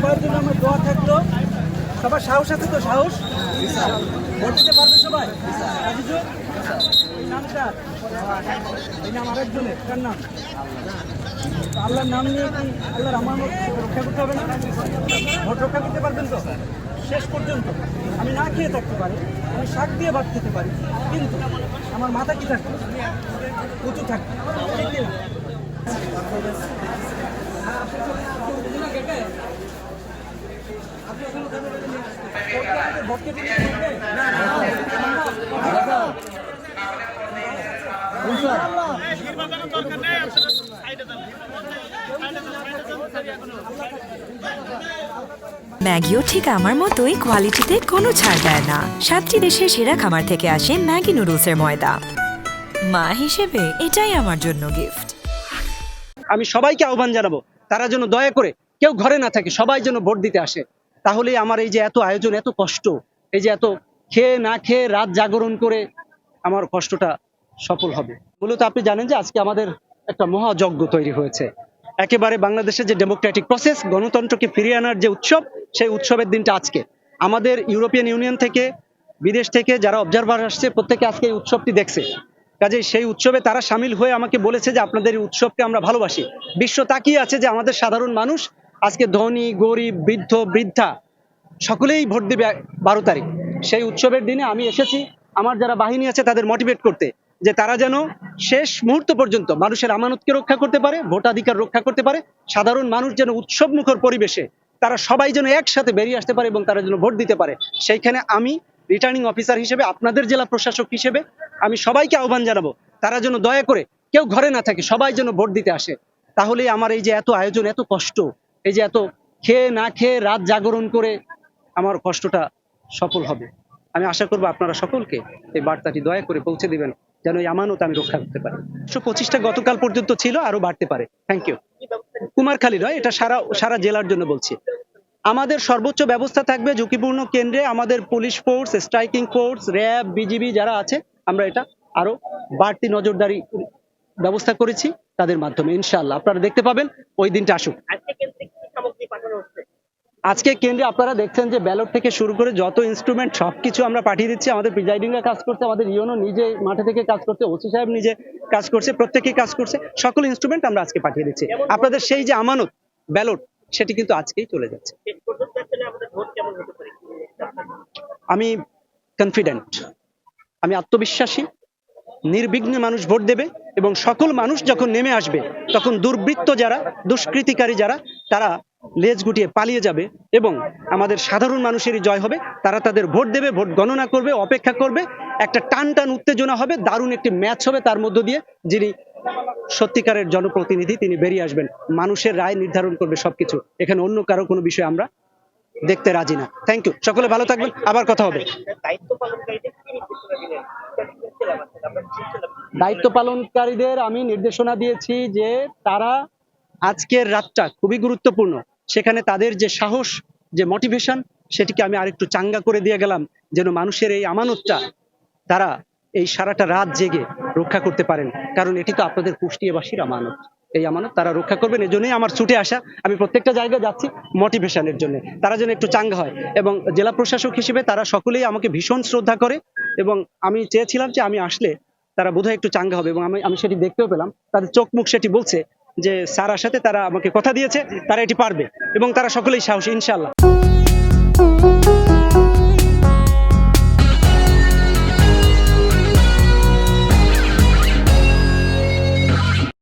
সবার জন্য আমার দোয়া থাকল। সবার সাহস আছে তো, সাহস? ভোট দিতে পারবে সবাই? এই নাম নাম? আল্লাহর নাম নিয়ে কি আল্লাহর আমার রক্ষা করতে হবে না? ভোট রক্ষা করতে পারবেন তো? শেষ পর্যন্ত। আমি না খেয়ে থাকতে পারি, আমি শাক দিয়ে ভাত খেতে পারি, কিন্তু আমার মাথা কি থাকবে? উঁচু থাকবে? ভোট কেটে নিয়ে থাকবে? না, না, না। ম্যাগিও ঠিক আমার মতোই কোয়ালিটিতে কোনো ছাড় দেয় না। সাতটি দেশের সেরা খামার থেকে আসে ম্যাগি নুডলসের ময়দা। মা হিসেবে এটাই আমার জন্য গিফট আমি সবাইকে আহ্বান জানাব তারা যেন দয়া করে কেউ ঘরে না থাকে সবাই যেন ভোট দিতে আসে। তাহলে আমার এই যে এত আয়োজন, এত কষ্ট, এই যে এত খেয়ে না খেয়ে রাত জাগরণ করে আমার কষ্টটা সফল হবে। মূলত আপনি জানেন যে আজকে আমাদের একটা মহাযজ্ঞ তৈরি হয়েছে। একেবারে বাংলাদেশের যে ডেমোক্রেটিক প্রসেস, গণতন্ত্রকে ফিরিয়ে আনার যে উৎসব, সেই উৎসবের দিনটা আজকে। আমাদের ইউরোপিয়ান ইউনিয়ন থেকে, বিদেশ থেকে যারা অবজারভার আসছে, প্রত্যেকে আজকে এই উৎসবটি দেখছে। কাজে সেই উৎসবে তারা সামিল হয়ে আমাকে বলেছে যে আপনাদের এই উৎসবকে আমরা ভালোবাসি। বিশ্ব তাকিয়ে আছে যে আমাদের সাধারণ মানুষ আজকে ধনী, গরিব, বৃদ্ধ, বৃদ্ধা, সকলেই ভোট দেবে বারো তারিখ। সেই উৎসবের দিনে আমি এসেছি। আমার যারা বাহিনী আছে, তাদের মোটিভেট করতে যে তারা যেন শেষ মুহূর্ত পর্যন্ত মানুষের আমানতকে রক্ষা করতে পারে, ভোটাধিকার রক্ষা করতে পারে, সাধারণ মানুষ যেন উৎসব মুখর পরিবেশে তারা সবাই যেন একসাথে বেরিয়ে আসতে পারে এবং তারা যেন ভোট দিতে পারে। সেইখানে আমি রিটার্নিং অফিসার হিসেবে, আপনাদের জেলা প্রশাসক হিসেবে আমি সবাইকে আহ্বান জানাব, তারা যেন দয়া করে কেউ ঘরে না থাকে, সবাই যেন ভোট দিতে আসে। তাহলে আমার এই যে এত আয়োজন, এত কষ্ট এই যে এত খেয়ে না খেয়ে রাত জাগরণ করে আমার কষ্টটা সফল হবে। আমি আশা করব আপনারা সকলকে এই বার্তাটি দয়া করে পৌঁছে দিবেন, যেন এই আমানত আমি রক্ষা করতে পারি। একশো পঁচিশটা গতকাল পর্যন্ত ছিল আরও বাড়তে পারে। থ্যাংক ইউ কুমারখালী নয়, এটা সারা সারা জেলার জন্য বলছি। আমাদের সর্বোচ্চ ব্যবস্থা থাকবে ঝুঁকিপূর্ণ কেন্দ্রে, আমাদের police force, striking force, RAB, BGB যারা আছে, আমরা এটা আরও বাড়তি নজরদারি ব্যবস্থা করেছি তাদের মাধ্যমে ইনশাল্লাহ আপনারা দেখতে পাবেন, ওই দিনটা আসুক। আজকে কেন্দ্রে আপনারা দেখছেন যে ব্যালট থেকে শুরু করে যত ইনস্ট্রুমেন্ট সবকিছু আমরা পাঠিয়ে দিচ্ছি। আমাদের প্রিজাইডিংরা কাজ করছে, আমাদের ইউনো নিজে মাঠে থেকে কাজ করছে, ওসি সাহেব নিজে কাজ করছে, প্রত্যেকেই কাজ করছে। সকল ইনস্ট্রুমেন্ট আমরা আজকে পাঠিয়ে দিচ্ছি। আপনাদের সেই যে আমানত, ব্যালট, সেটি কিন্তু আজকেই চলে যাচ্ছে। আমি কনফিডেন্ট আমি আত্মবিশ্বাসী, নির্বিঘ্নে মানুষ ভোট দেবে এবং সকল মানুষ যখন নেমে আসবে, তখন দুর্বৃত্ত যারা, দুষ্কৃতিকারী যারা, তারা লেজ গুটিয়ে পালিয়ে যাবে এবং আমাদের সাধারণ মানুষেরই জয় হবে। তারা তাদের ভোট দেবে, ভোট গণনা করবে, অপেক্ষা করবে। একটা টান টান উত্তেজনা হবে, দারুণ একটি ম্যাচ হবে তার মধ্য দিয়ে, যিনি সত্যিকারের জনপ্রতিনিধি, তিনি বেরিয়ে আসবেন। মানুষের রায় নির্ধারণ করবে সবকিছু। এখানে অন্য কারও কোনো বিষয় আমরা দেখতে রাজি না। থ্যাংক ইউ সকলে ভালো থাকবেন। আবার কথা হবে। দায়িত্ব পালনকারীদের আমি নির্দেশনা দিয়েছি যে তারা আজকের রাতটা খুবই গুরুত্বপূর্ণ। সেখানে তাদের যে সাহস, যে মোটিভেশন সেটিকে আমি আরেকটু চাঙ্গা করে দিয়ে গেলাম, যেন মানুষের এই আমানতটা তারা এই সারাটা রাত জেগে রক্ষা করতে পারেন। কারণ এটি তো আপনাদের কুষ্টিয়াবাসীর আমানত। এই আমানত তারা রক্ষা করবেন এই জন্যই আমার ছুটে আসা। আমি প্রত্যেকটা জায়গায় যাচ্ছি মোটিভেশনের জন্য। তারা যেন একটু চাঙ্গা হয় এবং জেলা প্রশাসক হিসেবে তারা সকলেই আমাকে ভীষণ শ্রদ্ধা করে এবং আমি চেয়েছিলাম যে আমি আসলে তারা বোধহয় একটু চাঙ্গা হবে এবং আমি আমি সেটি দেখতেও পেলাম। তাদের চোখ মুখ সেটি বলছে যে স্যারের সাথে তারা আমাকে কথা দিয়েছে, তারা এটি পারবে এবং তারা সকলেই সাহসী ইনশাল্লাহ